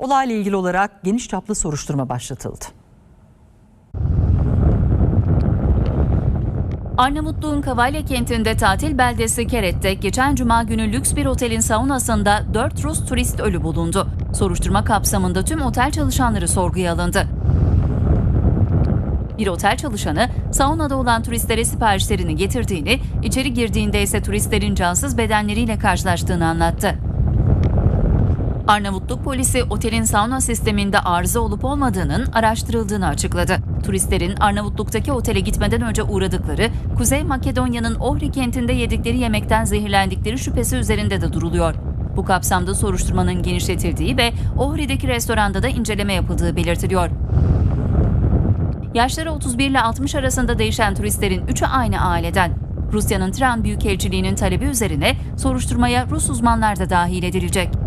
Olayla ilgili olarak geniş çaplı soruşturma başlatıldı. Arnavutluğun Kavalya kentinde tatil beldesi Keret'te geçen cuma günü lüks bir otelin saunasında 4 Rus turist ölü bulundu. Soruşturma kapsamında tüm otel çalışanları sorguya alındı. Bir otel çalışanı saunada olan turistlere siparişlerini getirdiğini, içeri girdiğinde ise turistlerin cansız bedenleriyle karşılaştığını anlattı. Arnavutluk polisi otelin sauna sisteminde arıza olup olmadığının araştırıldığını açıkladı. Turistlerin Arnavutluk'taki otele gitmeden önce uğradıkları Kuzey Makedonya'nın Ohri kentinde yedikleri yemekten zehirlendikleri şüphesi üzerinde de duruluyor. Bu kapsamda soruşturmanın genişletildiği ve Ohri'deki restoranda da inceleme yapıldığı belirtiliyor. Yaşları 31 ile 60 arasında değişen turistlerin üçü aynı aileden. Rusya'nın Tiran Büyükelçiliği'nin talebi üzerine soruşturmaya Rus uzmanlar da dahil edilecek.